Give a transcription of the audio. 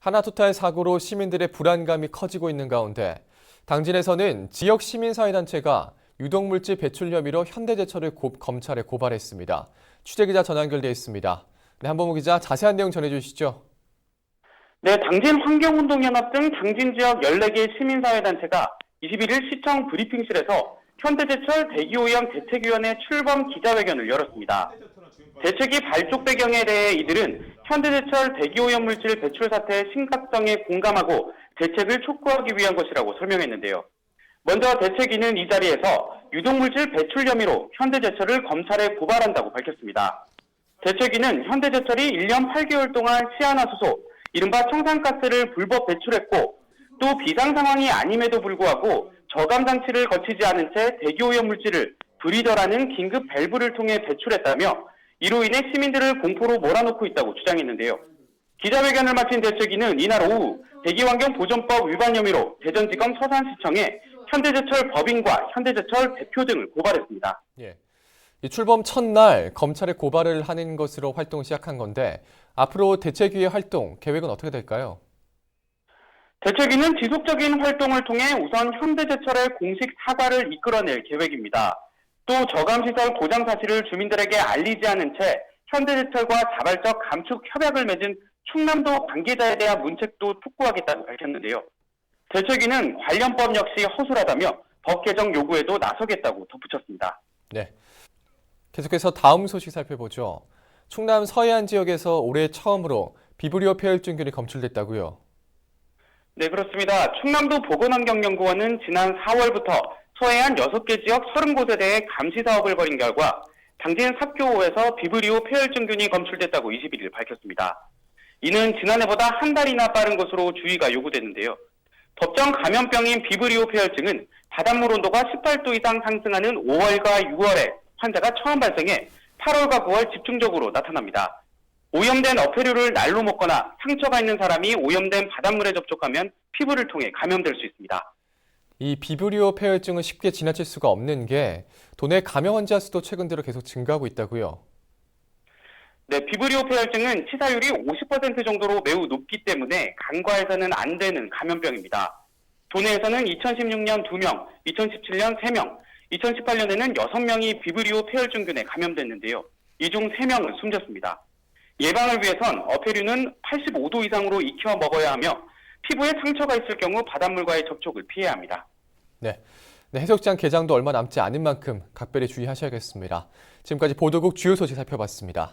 하나토탈 사고로 시민들의 불안감이 커지고 있는 가운데 당진에서는 지역 시민사회단체가 유독물질 배출 혐의로 현대제철을 고- 검찰에 고발했습니다. 취재기자 전화 연결돼 있습니다. 네, 한범우 기자 자세한 내용 전해주시죠. 네, 당진 환경운동연합 등 당진 지역 14개 시민사회단체가 21일 시청 브리핑실에서 현대제철 대기오염 대책위원회 출범 기자회견을 열었습니다. 대책위 발족 배경에 대해 이들은 현대제철 대기오염 물질 배출 사태의 심각성에 공감하고 대책을 촉구하기 위한 것이라고 설명했는데요. 먼저 대책위는 이 자리에서 유독물질 배출 혐의로 현대제철을 검찰에 고발한다고 밝혔습니다. 대책위는 현대제철이 1년 8개월 동안 시아나수소, 이른바 청산가스를 불법 배출했고 또 비상 상황이 아님에도 불구하고 저감 장치를 거치지 않은 채 대기오염 물질을 브리더라는 긴급 밸브를 통해 배출했다며 이로 인해 시민들을 공포로 몰아넣고 있다고 주장했는데요. 기자회견을 마친 대책위는 이날 오후 대기환경보전법 위반 혐의로 대전지검 서산시청에 현대제철 법인과 현대제철 대표 등을 고발했습니다. 예. 이 출범 첫날 검찰에 고발을 하는 것으로 활동을 시작한 건데 앞으로 대책위의 활동 계획은 어떻게 될까요? 대책위는 지속적인 활동을 통해 우선 현대제철의 공식 사과를 이끌어낼 계획입니다. 또 저감시설 고장 사실을 주민들에게 알리지 않은 채 현대제철과 자발적 감축 협약을 맺은 충남도 관계자에 대한 문책도 촉구하겠다고 밝혔는데요. 대책위는 관련법 역시 허술하다며 법 개정 요구에도 나서겠다고 덧붙였습니다. 네. 계속해서 다음 소식 살펴보죠. 충남 서해안 지역에서 올해 처음으로 비브리오 폐혈증균이 검출됐다고요. 네, 그렇습니다. 충남도 보건환경연구원은 지난 4월부터 서해안 6개 지역 30곳에 대해 감시 사업을 벌인 결과 당진 삽교호에서 비브리오 폐혈증균이 검출됐다고 21일 밝혔습니다. 이는 지난해보다 한 달이나 빠른 것으로 주의가 요구됐는데요. 법정 감염병인 비브리오 폐혈증은 바닷물 온도가 18도 이상 상승하는 5월과 6월에 환자가 처음 발생해 8월과 9월 집중적으로 나타납니다. 오염된 어패류를 날로 먹거나 상처가 있는 사람이 오염된 바닷물에 접촉하면 피부를 통해 감염될 수 있습니다. 이 비브리오 폐혈증은 쉽게 지나칠 수가 없는 게 도내 감염 환자 수도 최근 들어 계속 증가하고 있다고요. 네, 비브리오 폐혈증은 치사율이 50% 정도로 매우 높기 때문에 간과해서는 안 되는 감염병입니다. 도내에서는 2016년 2명, 2017년 3명, 2018년에는 6명이 비브리오 폐혈증균에 감염됐는데요. 이 중 3명은 숨졌습니다. 예방을 위해선 어패류는 85도 이상으로 익혀 먹어야 하며 피부에 상처가 있을 경우 바닷물과의 접촉을 피해야 합니다. 네. 네, 해수욕장 개장도 얼마 남지 않은 만큼 각별히 주의하셔야겠습니다. 지금까지 보도국 주요 소식 살펴봤습니다.